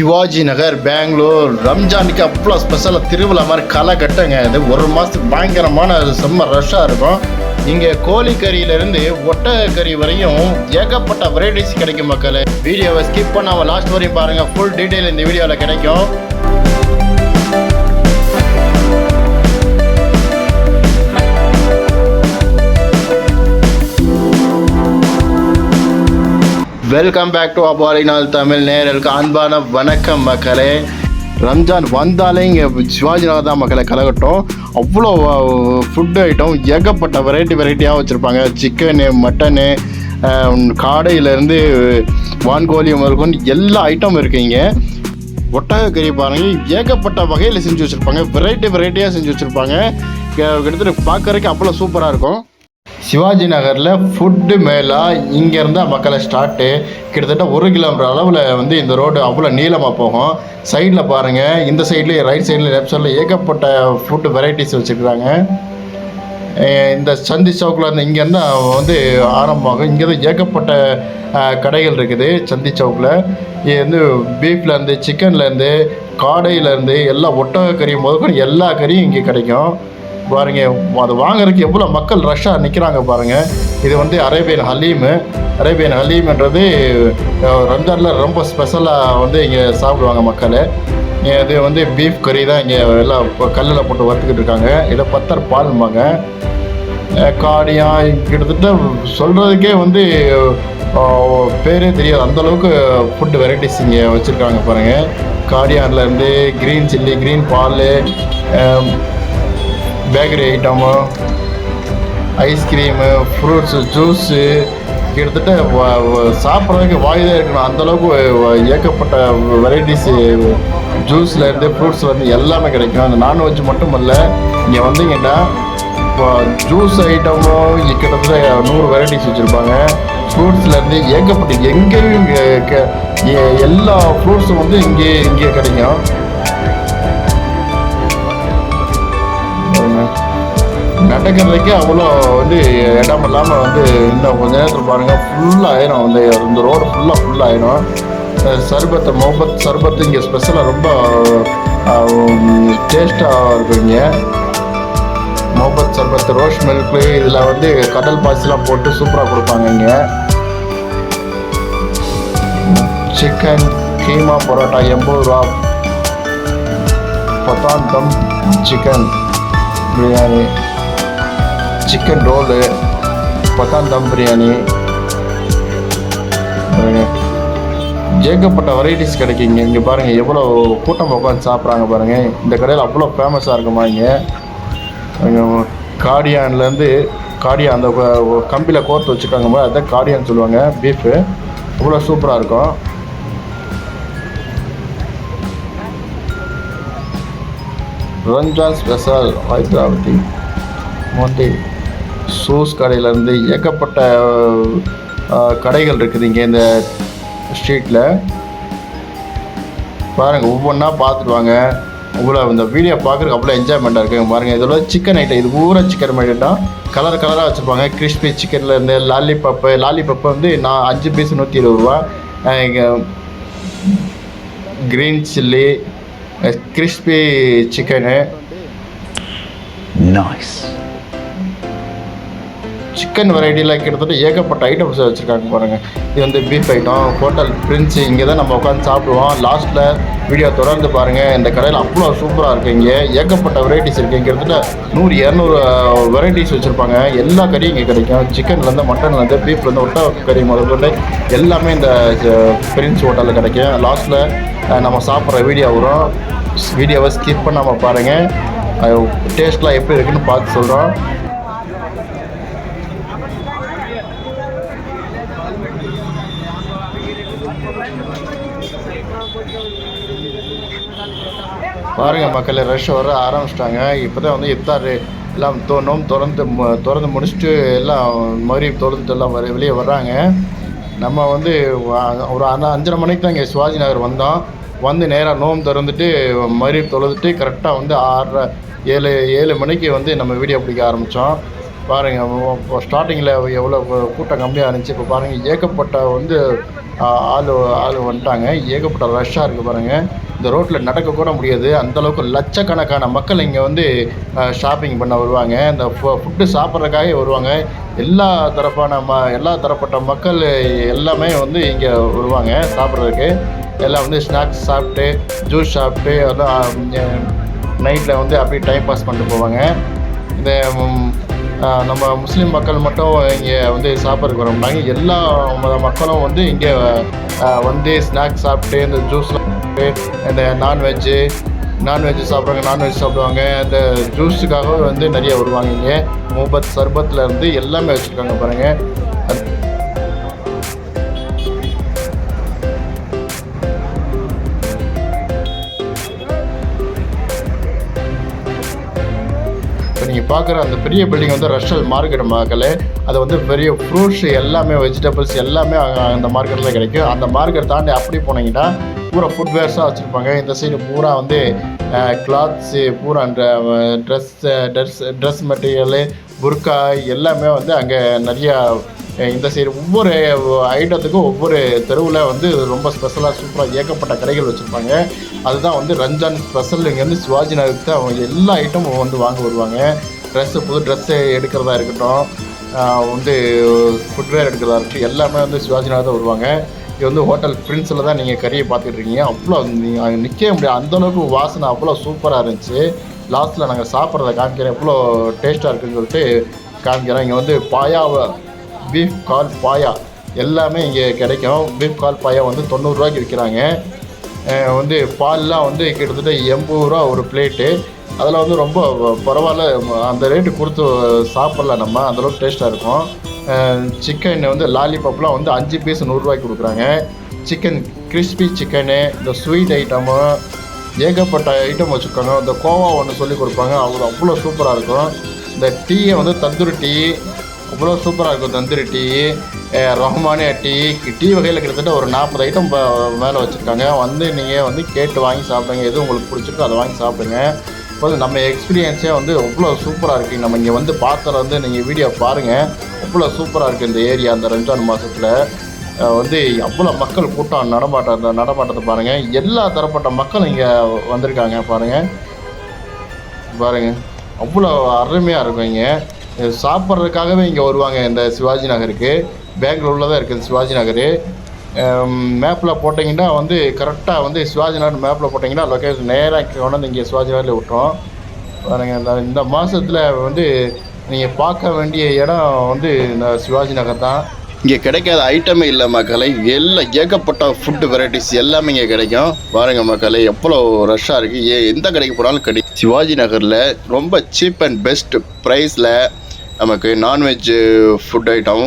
சிவாஜி நகர் பெங்களூர் ரம்ஜானுக்கு அவ்வளோ ஸ்பெஷலாக திருவிழா மாதிரி களை கட்டங்க. இது ஒரு மாதத்துக்கு பயங்கரமான செம்ம ரஷ்ஷாக இருக்கும். இங்கே கோழிக்கறியிலேருந்து ஒட்டகக்கறி வரையும் ஏகப்பட்ட வெரைட்டிஸ் கிடைக்கும் மக்கள். வீடியோவை ஸ்கிப் பண்ணாமல் லாஸ்ட் வரையும் பாருங்கள் ஃபுல் டீட்டெயில் இந்த வீடியோவில் கிடைக்கும். வெல்கம் பேக் டு அபாரினால் தமிழ் நேரலுக்கு அன்பான வணக்கம் மக்களே. ரம்ஜான் வந்தாலே இங்கே சிவாஜி நகர் தான் மக்களை கலகட்டும். அவ்வளோ ஃபுட் ஐட்டம் ஏகப்பட்ட வெரைட்டி வெரைட்டியாக வச்சுருப்பாங்க. சிக்கனு மட்டனு காடையிலேருந்து வான்கோழி முதற்கொண்டு எல்லா ஐட்டமும் இருக்குது இங்கே. ஒட்டக கறி பாருங்க ஏகப்பட்ட வகையில் செஞ்சு வச்சுருப்பாங்க. வெரைட்டி வெரைட்டியாக செஞ்சு வச்சுருப்பாங்க. கிட்டத்தட்ட பார்க்குறதுக்கு அவ்வளோ சூப்பராக இருக்கும். சிவாஜி நகரில் ஃபுட்டு மேலே இங்கேருந்து மக்களை ஸ்டார்ட்டு. கிட்டத்தட்ட ஒரு கிலோமீட்டர் அளவில் வந்து இந்த ரோடு அவ்வளோ நீளமாக போகும். சைடில் பாருங்கள் இந்த சைட்லேயும் ரைட் சைடில் லெஃப்ட் சைடில் ஏகப்பட்ட ஃபுட்டு வெரைட்டிஸ் வச்சுருக்குறாங்க இந்த சந்தி சவுக்கில் இருந்து இங்கேருந்து வந்து ஆரம்பமாகும். இங்கே தான் ஏகப்பட்ட கடைகள் இருக்குது சந்தி சவுக்கில் இது வந்து பீஃப்லேருந்து சிக்கன்லேருந்து காடையிலேருந்து எல்லா ஒட்டக கறியும் முதற்கொண்டு எல்லா கறியும் இங்கே கிடைக்கும். பாருங்க அது வாங்குறதுக்கு எவ்வளோ மக்கள் ரஷ்ஷாக நிற்கிறாங்க பாருங்க. இது வந்து அரேபியன் ஹலீமு. அரேபியன் ஹலீம்ன்றது ரம்ஜானில் ரொம்ப ஸ்பெஷலாக வந்து இங்கே சாப்பிடுவாங்க மக்கள். இது வந்து பீஃப் கறி தான் இங்கே எல்லாம் கல்லில் போட்டு வறுத்துக்கிட்டு இருக்காங்க. இதை பத்தர் பால்மாங்க காடியா கிட்டத்தட்ட சொல்கிறதுக்கே வந்து பேரே தெரியாது. அந்தளவுக்கு ஃபுட்டு வெரைட்டிஸ் இங்கே வச்சுருக்காங்க பாருங்கள் காடியான்லேருந்து க்ரீன் சில்லி க்ரீன் பால் bakery item ice cream fruits juice கிட்டத்தட்ட சாப்பிட்றதுக்கு வாய் தான் இருக்கணும். அந்தளவுக்கு ஏகப்பட்ட வெரைட்டிஸு ஜூஸ்லேருந்து ஃப்ரூட்ஸ்லேருந்து எல்லாமே கிடைக்கும். அந்த நான்வெஜ் மட்டும் இல்லை இங்கே வந்தீங்கன்னா இப்போ ஜூஸ் ஐட்டமும் கிட்டத்தட்ட நூறு வெரைட்டிஸ் வச்சுருப்பாங்க. ஃப்ரூட்ஸ்லேருந்து ஏகப்பட்ட எங்கேயும் எ- எல்லா ஃப்ரூட்ஸும் வந்து இங்கே இங்கே கிடைக்கும். நடக்கிறதுக்கே அவ்வளோ வந்து இடம் இல்லாமல் வந்து இன்னும் கொஞ்ச நேரத்தில் பாருங்கள் ஃபுல்லாக ஆயிரும் வந்து இந்த ரோடு ஃபுல்லாக ஃபுல்லாக ஆயிரும் சர்பத்து மொஹபத் சர்பத்து இங்கே ஸ்பெஷலாக ரொம்ப டேஸ்ட்டாக இருக்கும் இங்கே. மொஹபத் சர்பத்து ரோஸ் மில்க்கு இதில் வந்து கடல் பாசிலாம் போட்டு சூப்பராக கொடுப்பாங்க இங்கே. சிக்கன் கீமா பரோட்டா எண்பது ரூபா. Pathan dum chicken biryani. Chicken roll Pathan dum biryani. ஏகப்பட்ட வெரைட்டிஸ் கிடைக்குங்க. இங்கே பாருங்கள் எவ்வளோ கூட்டம் உட்காந்து சாப்பிட்றாங்க பாருங்கள் இந்த கடையில் அவ்வளோ ஃபேமஸாக இருக்குமா இங்கே? காடியான்லேருந்து காடியான் அந்த கம்பியில் கோர்த்து வச்சுருக்காங்க போது அதுதான் காடியான் சொல்லுவாங்க பீஃபு அவ்வளோ சூப்பராக இருக்கும். ரம்ஜான் ஸ்பெஷல் ஹைதராபாத்தி. மோட்டி ஷூஸ் கடையிலேருந்து ஏகப்பட்ட கடைகள் இருக்குது இங்கே இந்த ஸ்ட்ரீட்டில் பாருங்கள் ஒவ்வொன்றா பார்த்துட்டு வாங்க. உங்களை இந்த வீடியோ பார்க்குறதுக்கு அவ்வளோ என்ஜாய்மெண்ட்டாக இருக்குது பாருங்கள் இதில் சிக்கன் ஐட்டம் இது பூரா சிக்கன் ஐட்டம் கலர் கலராக வச்சுருப்பாங்க. கிறிஸ்பி சிக்கன்லேருந்து லாலிபப்பு லாலிபப்பு வந்து நான் அஞ்சு பீஸ் நூற்றி இருபது ரூபா. இங்கே green chilli crispy chicken Nice. Chicken வெரைட்டியில் கிட்டத்தட்ட ஏகப்பட்ட ஐட்டம்ஸ் வச்சுருக்காங்க பாருங்கள் இது வந்து பீஃப் ஐட்டம் ஹோட்டல் பிரின்ஸ் இங்கே தான் நம்ம உட்காந்து சாப்பிடுவோம். லாஸ்ட்டில் வீடியோ தொடர்ந்து பாருங்கள் இந்த கடையில் அவ்வளோ சூப்பராக இருக்குது இங்கே. ஏகப்பட்ட வெரைட்டிஸ் இருக்குது கிட்டத்தட்ட நூறு இரநூறு வெரைட்டிஸ் வச்சுருப்பாங்க. எல்லா கறியும் இங்கே கிடைக்கும். சிக்கன்லேருந்து மட்டன்லேருந்து பீஃப்லேருந்து ஒட்டா கறி முதல்ல எல்லாமே இந்த பிரின்ஸ் ஹோட்டலில் கிடைக்கும். லாஸ்ட்டில் நம்ம சாப்பிட்ற வீடியோ வரும். வீடியோவை ஸ்கிப் பண்ணாமல் பாருங்கள் டேஸ்ட்லாம் எப்படி இருக்குன்னு பார்த்து சொல்கிறோம் பாருங்க மக்கள் ரஷ் வர ஆரம்பிச்சிட்டாங்க. இப்போ தான் வந்து இஃப்தார் எல்லாம் தோணும். திறந்து திறந்து முடிச்சுட்டு எல்லாம் மறுபடியும் திறந்துட்டு எல்லாம் வர வெளியே வர்றாங்க. நம்ம வந்து ஒரு அஞ்சரை மணிக்கு தான் இங்கே சிவாஜி நகர் வந்தோம். வந்து நேராக நோம் திறந்துட்டு மறுபடியும் தொழுதுட்டு கரெக்டாக வந்து ஆறரை ஏழு ஏழு மணிக்கு வந்து நம்ம வீடியோ பிடிக்க ஆரம்பித்தோம் பாருங்கள் ஸ்டார்டிங்கில் எவ்வளோ கூட்டம் கம்மியாக இருந்துச்சு. இப்போ பாருங்கள் ஏகப்பட்ட வந்து ஆள் ஆள் வந்துட்டாங்க. ஏகப்பட்ட ரஷ்ஷாக இருக்குது பாருங்கள் இந்த ரோட்டில் நடக்க கூட முடியாது. அந்தளவுக்கு லட்சக்கணக்கான மக்கள் இங்கே வந்து ஷாப்பிங் பண்ண வருவாங்க. இந்த ஃபுட்டு சாப்பிட்றதுக்காக வருவாங்க. எல்லா தரப்பான ம எல்லா தரப்பட்ட மக்கள் எல்லாமே வந்து இங்கே வருவாங்க சாப்பிட்றதுக்கு. எல்லாம் வந்து ஸ்நாக்ஸ் சாப்பிட்டு ஜூஸ் சாப்பிட்டு எல்லாம் நைட்டில் வந்து அப்படியே டைம் பாஸ் பண்ணிட்டு போவாங்க. இந்த நம்ம முஸ்லீம் மக்கள் மட்டும் இங்கே வந்து சாப்பிட்றதுக்கு வர மாட்டாங்க. எல்லா மக்களும் வந்து இங்கே வந்து ஸ்நாக்ஸ் சாப்பிட்டு இந்த ஜூஸ்லாம் இந்த நான்வெஜ்ஜு நான்வெஜ் சாப்பிட்றாங்க நான்வெஜ் சாப்பிடுவாங்க. இந்த ஜூஸுக்காகவே வந்து நிறைய வருவாங்க இங்கே. முபத் சர்பத்தில் இருந்து எல்லாமே வச்சுருக்காங்க பாருங்கள் நீங்கள் பார்க்குற அந்த பெரிய பில்டிங் வந்து ரஷ்யல் மார்க்கெட் மக்களே அது வந்து பெரிய ஃப்ரூட்ஸ் எல்லாமே வெஜிடபிள்ஸ் எல்லாமே அந்த மார்க்கெட்டில் கிடைக்கும். அந்த மார்க்கெட் தாண்டி அப்படி போனீங்கன்னா பூரா ஃபுட்வேர்ஸாக வச்சுருப்பாங்க. இந்த சைடு பூரா வந்து கிளாத்ஸு பூரா அந்த ட்ரெஸ் ட்ரெஸ் ட்ரெஸ் மெட்டீரியலு புர்கா எல்லாமே வந்து அங்கே நிறையா இந்த சைடு ஒவ்வொரு ஐட்டத்துக்கும் ஒவ்வொரு தெருவில் வந்து ரொம்ப ஸ்பெஷலாக சூப்பராக ஏகப்பட்ட கடைகள் வச்சுருப்பாங்க. அதுதான் வந்து ரம்ஜான் ஸ்பெஷல். இங்கேருந்து சிவாஜி நகருக்கு அவங்க எல்லா ஐட்டமும் வந்து வாங்க வருவாங்க. ட்ரெஸ்ஸு புது ட்ரெஸ்ஸு எடுக்கிறதா இருக்கட்டும் வந்து ஃபுட்வேர் எடுக்கிறதா இருக்கட்டும் எல்லாமே வந்து சிவாஜி நகர் தான் வருவாங்க. இது வந்து ஹோட்டல் பிரின்ஸில் தான் நீங்கள் கறியை பார்த்துட்டு இருக்கீங்க. அவ்வளோ நீங்கள் அங்கே நிற்கவே முடியாது. அந்தளவுக்கு வாசனை அவ்வளோ சூப்பராக இருந்துச்சு. லாஸ்ட்டில் நாங்கள் சாப்பிட்றத காமிக்கிறேன். எவ்வளோ டேஸ்ட்டாக இருக்குன்னு சொல்லிட்டு காமிக்கிறேன். இங்கே வந்து பாயாவை பீஃப் கால் பாயா எல்லாமே இங்கே கிடைக்கும். பீஃப் கால் பாயா வந்து தொண்ணூறுரூவாய்க்கு விற்கிறாங்க. வந்து பால்லாம் வந்து கிட்டத்தட்ட எண்பது ரூபா ஒரு பிளேட்டு. அதில் வந்து ரொம்ப பரவாயில்ல. அந்த ரேட்டு கொடுத்து சாப்பிட்லாம் நம்ம. அந்தளவுக்கு டேஸ்ட்டாக இருக்கும். சிக்கன் வந்து லாலிபாப்லாம் வந்து அஞ்சு பீஸ் நூறுரூவாய்க்கு கொடுக்குறாங்க. சிக்கன் கிறிஸ்பி சிக்கனு இந்த ஸ்வீட் ஐட்டமு ஏகப்பட்ட ஐட்டம் வச்சுருக்காங்க. இந்த கோவா ஒன்று சொல்லி கொடுப்பாங்க. அவ்வளோ அவ்வளோ சூப்பராக இருக்கும். இந்த டீயை வந்து தந்தூரி டீ அவ்வளோ சூப்பராக இருக்கும் தந்தூரி டீ அஹ் ரஹ்மானியா டீ டீ வகையில் கிட்டத்தட்ட ஒரு நாற்பது ஐட்டம் மேலே வச்சுருக்காங்க. வந்து நீங்கள் வந்து கேட்டு வாங்கி சாப்பிடுங்க. எது உங்களுக்கு பிடிச்சிருக்கோ அதை வாங்கி சாப்பிடுங்க. இப்போ நம்ம எக்ஸ்பீரியன்ஸே வந்து அவ்வளோ சூப்பராக இருக்குது நம்ம இங்கே வந்து பார்த்ததுல வந்து நீங்கள் வீடியோ பாருங்கள் அவ்வளோ சூப்பராக இருக்குது இந்த ஏரியா அந்த ரம்ஜான் மாதத்தில் வந்து அவ்வளோ மக்கள் கூட்டம் நடமாட்ட நடமாட்டத்தை பாருங்கள் எல்லா தரப்பட்ட மக்கள் இங்கே வந்திருக்காங்க பாருங்கள் பாருங்க. அவ்வளோ அருமையாக இருக்கும் இங்கே. சாப்பிட்றதுக்காகவே இங்கே வருவாங்க இந்த சிவாஜி நகருக்கு. பெங்களூரில் தான் இருக்குது சிவாஜி நகர். மேப்பில் போட்டிங்கன்னா வந்து கரெக்டாக வந்து சிவாஜி நகர் மேப்பில் போட்டிங்கன்னா லொக்கேஷன் நேராக கொண்டு வந்து இங்கே சிவாஜி நகரில் விட்டோம் பாருங்க இந்த இந்த மாதத்தில் வந்து நீங்கள் பார்க்க வேண்டிய இடம் வந்து இந்த சிவாஜி நகர் தான். இங்கே கிடைக்காத ஐட்டமே இல்லை மக்களை. எல்லாம் ஏகப்பட்ட ஃபுட்டு வெரைட்டிஸ் எல்லாமே இங்கே கிடைக்கும். பாருங்கள் மக்களை எவ்வளோ ரஷ்ஷாக இருக்குது ஏ எந்த கடைக்கு போனாலும் கிடைக்கும் சிவாஜி நகரில் ரொம்ப சீப் அண்ட் பெஸ்ட் ப்ரைஸில் நமக்கு நான்வெஜ் ஃபுட் ஐட்டம்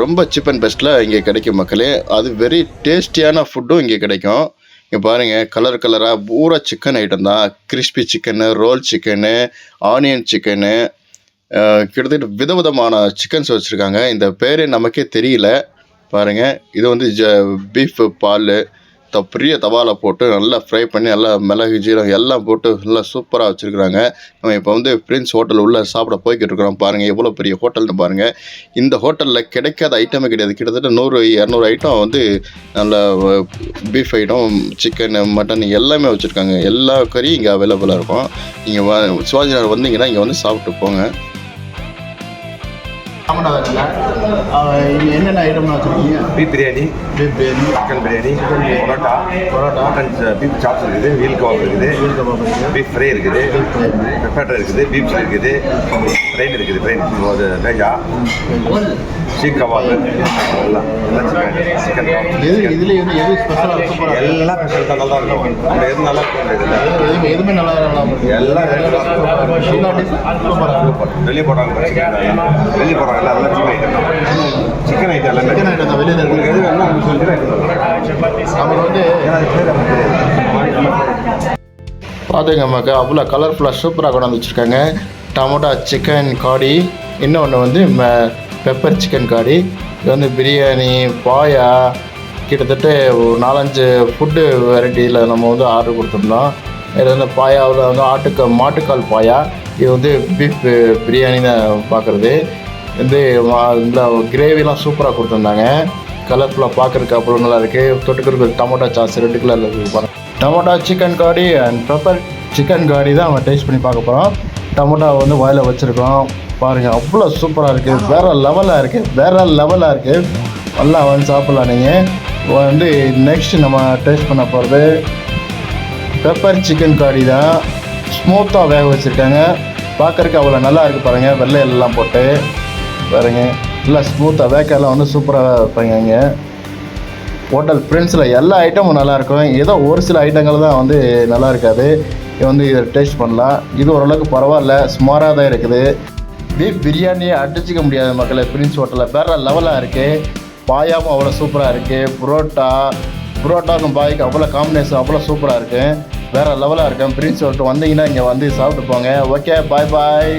ரொம்ப சீப் அண்ட் பெஸ்ட்டில் இங்கே கிடைக்கும் மக்களே. அது வெரி டேஸ்டியான ஃபுட்டும் இங்கே கிடைக்கும். இங்கே பாருங்கள் கலர் கலராக பூரா சிக்கன் ஐட்டம் தான். Crispy chicken roll chicken onion chicken கிட்டத்தட்ட விதவிதமான சிக்கன்ஸ் வச்சுருக்காங்க. இந்த பேர் நமக்கே தெரியல. பாருங்கள் இது வந்து ஜ பீஃப் பால் த பெரிய தவாவில் போட்டு நல்லா ஃப்ரை பண்ணி நல்லா மிளகு ஜீரகம் எல்லாம் போட்டு நல்லா சூப்பராக வச்சுருக்குறாங்க. நம்ம இப்போ வந்து பிரின்ஸ் ஹோட்டல் உள்ளே சாப்பிட போய்கிட்டு இருக்கிறோம் பாருங்கள் எவ்வளோ பெரிய ஹோட்டல்னு பாருங்கள் இந்த ஹோட்டலில் கிடைக்காத ஐட்டமே கிடையாது. கிட்டத்தட்ட நூறு இரநூறு ஐட்டம் வந்து நல்ல பீஃப் ஐட்டம் சிக்கன் மட்டன் எல்லாமே வச்சுருக்காங்க. எல்லா கறியும் இங்கே அவைலபிளாக இருக்கும். நீங்கள் வ சிவாஜி நகர் வந்தீங்கன்னா இங்கே வந்து சாப்பிட்டு போங்க. இங்கே என்னென்ன ஐட்டம்லாம் வச்சுருக்கீங்க beef biryani. Beef biryani. Chicken biryani. Parotta. Parotta. Mutton beef chops இருக்குது. வீல் கபாப் இருக்குது. மீல் கபாப் இருக்குது. பீஃப் ஃப்ரை இருக்குது. பெப்பேட்டர் இருக்குது. பீஃப் இருக்குது. ட்ரெயின் இருக்குது. ட்ரெயின் அது வேஜா சீக் கபாப் எல்லாம் எல்லாம் சிக்கன் எது இதுலேயே வந்து எது ஸ்பெஷலாக சூப்பராக எல்லாம் ஸ்பெஷல் தான் நல்லா இருக்கும். நம்ம எது நல்லா இருக்கும் இதில் எதுவுமே எதுவுமே நல்லா நல்லா எல்லாம் எல்லா டிஷ் சூப்பராக சூப்பர் வெளியே போடுறாங்க சிக்கன் வெளியே போடுறாங்க எல்லாம் எல்லாம் சிக்கன் ஐட்டம் சிக்கன் ஐட்டம் எல்லாமே சிக்கன் ஐட்டம் தான் வெளியில் உங்களுக்கு இருக்குது எது வேணுமோ உங்களுக்கு சொல்லிட்டு நமக்கு வந்து ஏன்னா அது பேர் நமக்கு தெரியாது பார்த்துங்க மக்கா அவ்வளோ கலர்ஃபுல்லாக சூப்பராக கொண்டாந்து வச்சுருக்காங்க. டமோட்டா சிக்கன் காடி இன்னொன்று வந்து பெப்பர் சிக்கன் காடி இது வந்து பிரியாணி பாயா கிட்டத்தட்ட ஒரு நாலஞ்சு ஃபுட்டு வெரைட்டியில் நம்ம வந்து ஆர்டர் கொடுத்துருந்தோம். இது வந்து பாயாவில் வந்து ஆட்டுக்க மாட்டுக்கால் பாயா இது வந்து பீஃப் பிரியாணி தான் பார்க்குறது வந்து இந்த கிரேவிலாம் சூப்பராக கொடுத்துருந்தாங்க. கலர்ஃபுல்லாக பார்க்குறதுக்கு அப்புறம் நல்லா இருக்குது தொட்டுக்கிறதுக்கு டொமேட்டோ சாஸ் ரெண்டு கலரில் இருக்குது டொமேட்டோ சிக்கன் காடி அண்ட் பெப்பர் சிக்கன் காடி தான் நம்ம டேஸ்ட் பண்ணி பார்க்க போகிறோம் டொமேட்டோ வந்து வாயில் வச்சுருக்கோம். பாருங்கள் அவ்வளோ சூப்பராக இருக்குது வேறு லெவலாக இருக்குது வேறு லெவலாக இருக்குது நல்லா வந்து சாப்பிட்லாம் நீங்கள் வந்து நெக்ஸ்ட் நம்ம டேஸ்ட் பண்ண போகிறது பெப்பர் சிக்கன் காடி தான். ஸ்மூத்தாக வேக வச்சுருக்காங்க. பார்க்குறக்கு அவ்வளோ நல்லா இருக்குது பாருங்கள் வெள்ளை எல்லாம் போட்டு. பாருங்க. நல்லா ஸ்மூத்தாக வேக்கெல்லாம் வந்து சூப்பராக வைப்பாங்க இங்கே. ஹோட்டல் ஃப்ரெண்ட்ஸில் எல்லா ஐட்டமும் நல்லாயிருக்கும் ஏதோ ஒரு சில ஐட்டங்கள் தான் வந்து நல்லா இருக்காது. வந்து இதை டேஸ்ட் பண்ணலாம். இது ஓரளவுக்கு பரவாயில்ல. சுமாராக தான் இருக்குது. பீஃப் பிரியாணியை அடிச்சிக்க முடியாது மக்களை பிரின்ஸ் ஹோட்டலில் வேறு லெவலாக இருக்குது பாயாவும் அவ்வளோ சூப்பராக இருக்குது புரோட்டா புரோட்டாக்கும் பாய்க்கு அவ்வளோ காம்பினேஷன் அவ்வளோ சூப்பராக இருக்குது வேறு லெவலாக இருக்கும் பிரின்ஸ் ஹோட்டல் வந்தீங்கன்னா இங்கே வந்து சாப்பிட்டு போங்க. ஓகே பாய் பாய்